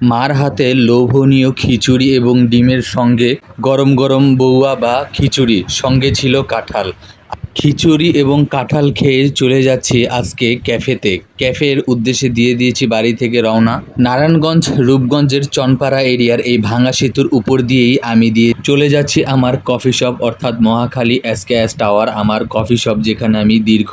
মার হাতে লোভনীয় খিচুড়ি এবং ডিমের সঙ্গে গরম গরম বৌয়া বা খিচুড়ি, সঙ্গে ছিল কাঁঠাল। খিচুড়ি এবং কাঁঠাল খেয়ে চলে যাচ্ছি আজকে ক্যাফেতে। ক্যাফের উদ্দেশ্যে দিয়ে দিয়েছি বাড়ি থেকে রওনা। নারায়ণগঞ্জ, রূপগঞ্জের চনপাড়া এরিয়ার এই ভাঙা সেতুর উপর দিয়েই আমি দিয়ে চলে যাচ্ছি আমার কফি শপ, অর্থাৎ মহাখালী এসকেএস টাওয়ার, আমার কফি শপ যেখানে আমি দীর্ঘ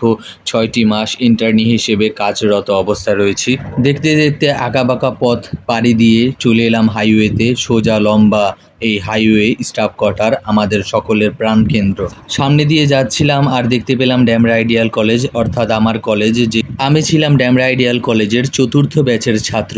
ছয়টি মাস ইন্টার্নি হিসেবে কাজরত অবস্থায় রয়েছি। দেখতে দেখতে আঁকাবাঁকা পথ পাড়ি দিয়ে চলে এলাম হাইওয়েতে, সোজা লম্বা এই হাইওয়ে স্টাফ কোয়ার্টার, আমাদের সকলের প্রাণকেন্দ্র। সামনে দিয়ে যাচ্ছিলাম আর দেখতে পেলাম ড্যামরা আইডিয়াল কলেজ, অর্থাৎ আমার কলেজ যে আমি ছিলাম ড্যামরা আইডিয়াল কলেজের চতুর্থ ব্যাচের ছাত্র।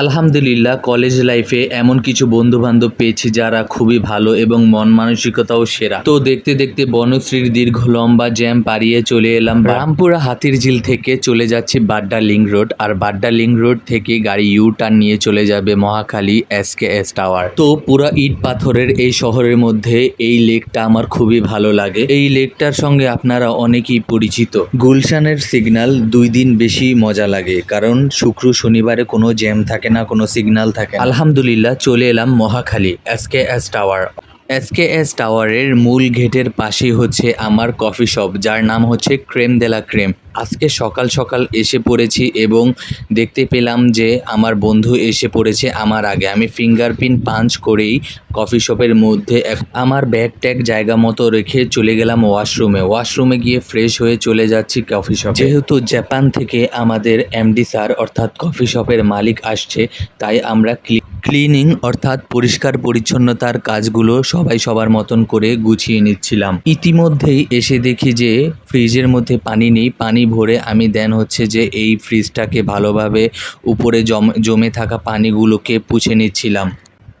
আলহামদুলিল্লাহ কলেজ লাইফে এমন কিছু বন্ধু বান্ধব পেয়েছি যারা খুবই ভালো এবং মন মানসিকতাও সেরা। তো দেখতে দেখতে বনশ্রীর দীর্ঘ লম্বা জ্যাম পাড়িয়ে চলে এলাম রামপুরা হাতির ঝিল থেকে চলে যাচ্ছি বাড্ডা লিঙ্ক রোড। আর বাড্ডা লিঙ্ক রোড থেকে গাড়ি ইউ টার্ন নিয়ে চলে যাবে Mohakhali S K S tower তো পুরা ইট পাথরের এই শহরের মধ্যে এই লেকটা আমার খুবই ভালো লাগে। এই লেকটার সঙ্গে আপনারা অনেকেই পরিচিত। গুলশানের সিগন্যাল দুই দিন বেশি মজা লাগে, কারণ শুক্র শনিবারে কোনো জ্যাম থাকে না কোনো সিগন্যাল থাকে আলহামদুলিল্লাহ চলে এলাম Mohakhali S K S tower SKS টাওয়ারের মূল গেটের পাশেই হচ্ছে আমার কফি শপ, যার নাম হচ্ছে ক্রেম দেলা ক্রেম। আজকে সকাল সকাল এসে পড়েছি এবং দেখতে পেলাম যে আমার বন্ধু এসে পড়েছে আমার আগে। আমি ফিঙ্গারপ্রিন্ট পাঞ্চ করেই কফি শপের মধ্যে আমার ব্যাগ ট্যাগ জায়গা মতো রেখে চলে গেলাম ওয়াশরুমে। ওয়াশরুমে গিয়ে ফ্রেশ হয়ে চলে যাচ্ছি কফি শপ। যেহেতু জাপান থেকে আমাদের এমডি স্যার অর্থাৎ কফি শপের মালিক আসছে, তাই আমরা ক্লি- ক্লিনিং অর্থাৎ পরিষ্কার পরিচ্ছন্নতার কাজগুলো সবাই সবার মতন করে গুছিয়ে নিচ্ছিলাম। ইতিমধ্যেই এসে দেখি যে ফ্রিজের মধ্যে পানি নেই, পানি ভরে আমি দেন হচ্ছে যে এই ফ্রিজটাকে ভালোভাবে উপরে জম- থাকা পানিগুলোকে পুছে নিচ্ছিলাম।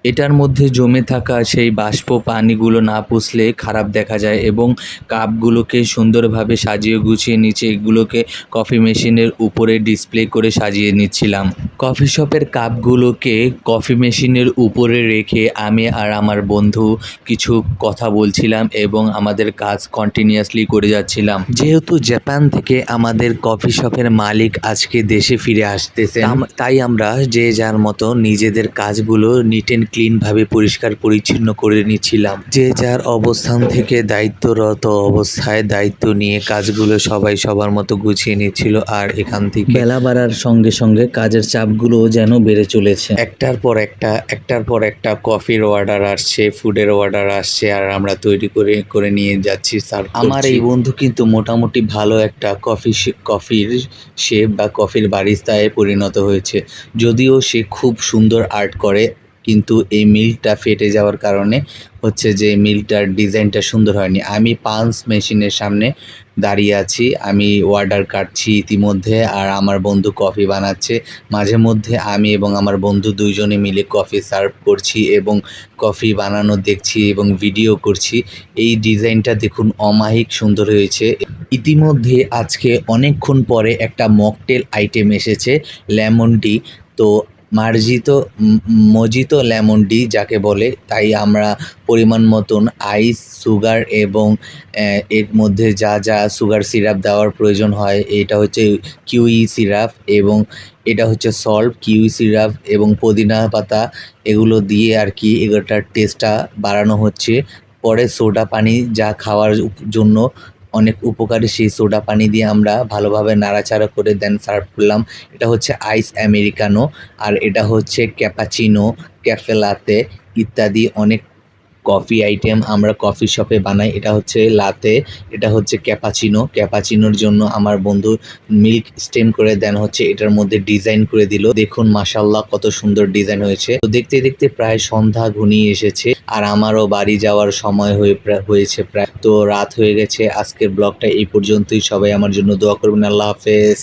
এটার মধ্যে জমে থাকা সেই বাষ্প পানিগুলো না পুষলে খারাপ দেখা যায় এবং কাপগুলোকে সুন্দরভাবে সাজিয়ে গুছিয়ে নিচে এগুলোকে কফি মেশিনের উপরে ডিসপ্লে করে সাজিয়ে নিচ্ছিলাম। কফি শপের কাপগুলোকে কফি মেশিনের উপরে রেখে আমি আর আমার বন্ধু কিছু কথা বলছিলাম এবং আমাদের কাজ কন্টিনিউয়াসলি করে যাচ্ছিলাম। যেহেতু জাপান থেকে আমাদের কফি শপের মালিক আজকে দেশে ফিরে আসতেছে তাই আমরা যে যার মতো নিজেদের কাজগুলো নিট অ্যান্ড ক্লিনভাবে পরিষ্কার পরিচ্ছন্ন করে নিচ্ছিলাম। যে যার অবস্থান থেকে দায়িত্বরত অবস্থায় দায়িত্ব নিয়ে কাজগুলো সবাই সবার মতো গুছিয়ে নিচ্ছিল আর এখান থেকে বেলা বাড়ার সঙ্গে সঙ্গে কাজের চাপগুলো যেন বেড়ে চলেছে। একটার পর একটা একটার পর একটা কফির অর্ডার আসছে ফুডের অর্ডার আসছে আর আমরা তৈরি করে করে নিয়ে যাচ্ছি স্যার আমার এই বন্ধু কিন্তু মোটামুটি ভালো একটা কফি কফির শেফ বা কফির বারিস্তায় পরিণত হয়েছে। যদিও সে খুব সুন্দর আর্ট করে কিন্তু এই মিলটা ফেটে যাওয়ার কারণে হচ্ছে যে মিলটার ডিজাইনটা সুন্দর হয়নি। আমি পাঞ্চ মেশিনের সামনে দাঁড়িয়ে আছি, আমি অর্ডার কাটছি ইতিমধ্যে আর আমার বন্ধু কফি বানাচ্ছে। মাঝে মধ্যে আমি এবং আমার বন্ধু দুইজনে মিলে কফি সার্ভ করছি এবং কফি বানানো দেখছি এবং ভিডিও করছি। এই ডিজাইনটা দেখুন অমাহিক সুন্দর হয়েছে। ইতিমধ্যে আজকে অনেকক্ষণ পরে একটা মকটেল আইটেম এসেছে, লেমন টি। তো মার্জিত মজিতো লেমন ডি যাকে বলে, তাই আমরা পরিমাণ মতন আইস সুগার এবং এর মধ্যে যা যা সুগার সিরাপ দেওয়ার প্রয়োজন হয়, এটা হচ্ছে কিউই সিরাপ এবং এটা হচ্ছে সল্ট কিউই সিরাপ এবং পুদিনা পাতা, এগুলো দিয়ে আর কি এগুলোটার টেস্টটা বাড়ানো হচ্ছে। পরে সোডা পানি যা খাওয়ার জন্য অনেক উপকারী সেই সোডা পানি দিয়ে আমরা ভালোভাবে নাড়াচাড়া করে দেন সার্ভ করলাম। এটা হচ্ছে আইস আমেরিকানো আর এটা হচ্ছে ক্যাপাচিনো ক্যাফেলাতে ইত্যাদি অনেক কফি আইটেম আমরা কফি শপে বানাই। এটা হচ্ছে লাতে, এটা হচ্ছে ক্যাপাচিনো। ক্যাপাচিনোর জন্য আমার বন্ধু মিল্ক স্টেম করে দেন, হচ্ছে এটার মধ্যে ডিজাইন করে দিল। দেখুন মাসাল্লাহ কত সুন্দর ডিজাইন হয়েছে। তো দেখতে দেখতে প্রায় সন্ধ্যা ঘনিয়ে এসেছে আর আমারও বাড়ি যাওয়ার সময় হয়ে হয়েছে প্রায়। তো রাত হয়ে গেছে, আজকের ব্লগটা এই পর্যন্তই। সবাই আমার জন্য দোয়া করবেন। আল্লাহ হাফেজ।